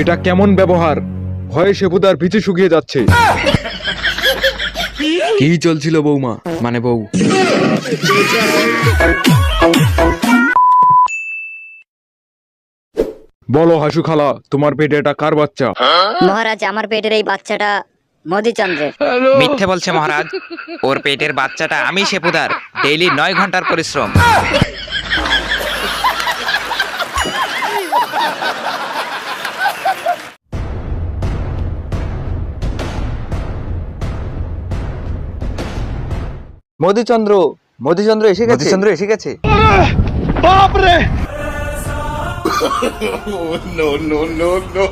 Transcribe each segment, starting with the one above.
এটা কেমন ব্যবহার? ভয়ে সেবুদার পিছু শুকিয়ে যাচ্ছে। কি চলছিল বৌমা? মানে বউ। বলো হাসু খালা তোমার পেটে এটা কার বাচ্চা? মহারাজ আমার পেটের এই বাচ্চাটা মধুচন্দ্রের। মিথ্যে বলছে মহারাজ ওর পেটের বাচ্চাটা আমি সেপুদার ডেইলি নয় ঘণ্টার পরিশ্রম। মধুচন্দ্র মধুচন্দ্র এসে গেছে। মধুচন্দ্র এসে গেছে। বাপ রে নো নো নো নো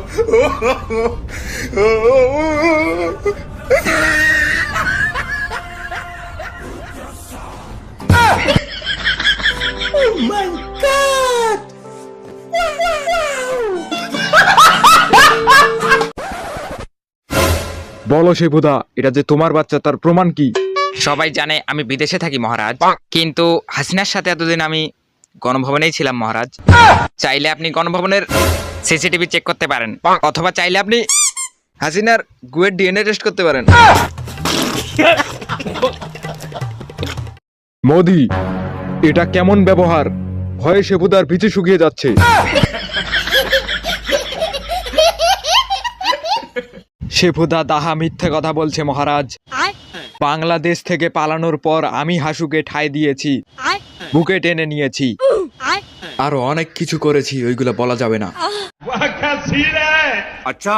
বলো সেবুদা এটা যে তোমার বাচ্চা তার প্রমাণ কি? সবাই জানে আমি বিদেশে থাকি মহারাজ। কিন্তু হাসিনার সাথে এতদিন আমি গণভবনেই ছিলাম মহারাজ। চাইলে আপনি গণভবনের সিসিটিভি চেক করতে পারেন। অথবা চাইলে আপনি হাসিনার গুয়ের ডিএনএ টেস্ট করতে পারেন। মোদি এটা কেমন ব্যবহার? ভয়ে সেবুদার পিছু শুকিয়ে যাচ্ছে। শেফুদা দাহা মিথ্যে কথা বলছে মহারাজ। বাংলাদেশ থেকে পালানোর পর আমি হাসুকে ঠাই দিয়েছি। বুকে টেনে নিয়েছি। আরও অনেক কিছু করেছি ওইগুলো বলা যাবে না। আচ্ছা।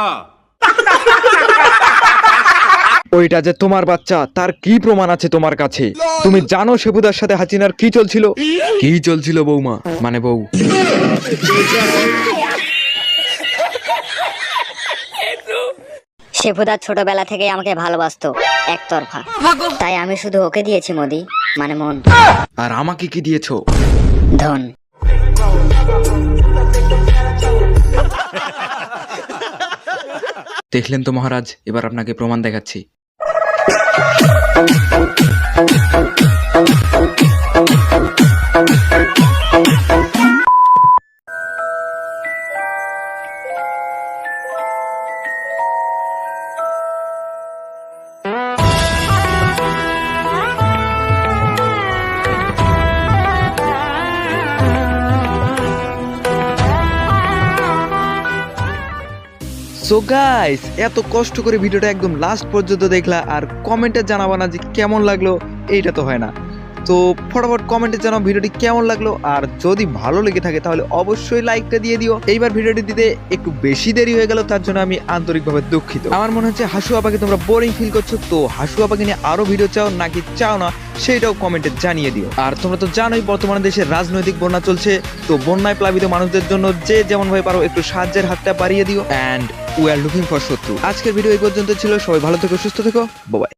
ওইটা যে তোমার বাচ্চা তার কি প্রমাণ আছে তোমার কাছে? তুমি জানো সেবুদার সাথে হাসিনার কি চলছিল? কি চলছিল বৌমা? মানে বউ। শেফুদা ছোটবেলা থেকে আমাকে ভালোবাসতো একতরফা। তাই আমি শুধু ওকে দিয়েছি মোদি মানে মন। আর আমাকে কি দিয়েছ? ধন। দেখলেন তো মহারাজ এবার আপনাকে প্রমাণ দেখাচ্ছি। সো গাইস এত কষ্ট করে ভিডিওটা একদম লাস্ট পর্যন্ত দেখলা আর কমেন্টে জানাবা না যে কেমন লাগল, এইটা তো হয় না। তো ফটাফট কমেন্টে জানাও ভিডিওটি কেমন লাগল আর যদি ভালো লেগে থাকে তাহলে অবশ্যই লাইকটা দিয়ে দিও। এইবার ভিডিওটি দিতে একটু বেশি দেরি হয়ে গেল, তার জন্য আমি আন্তরিকভাবে দুঃখিত। আমার মনে হচ্ছে হাসু আপাকে তোমরা বোরিং ফিল করছ, তো হাসু আপাকে নিয়ে আরও ভিডিও চাও নাকি চাও না, সেইটাও কমেন্টে জানিয়ে দিও। আর তোমরা তো জানোই বর্তমানে দেশে রাজনৈতিক বন্যা চলছে, তো বন্যায় প্লাবিত মানুষদের জন্য যে যেমন ভাবে পারো একটু সাহায্যের হাতটা বাড়িয়ে দিও। And we are looking for শত্রু আজকের ভিডিও এই পর্যন্ত ছিল। সবাই ভালো থেকো, সুস্থ থেকো। বাই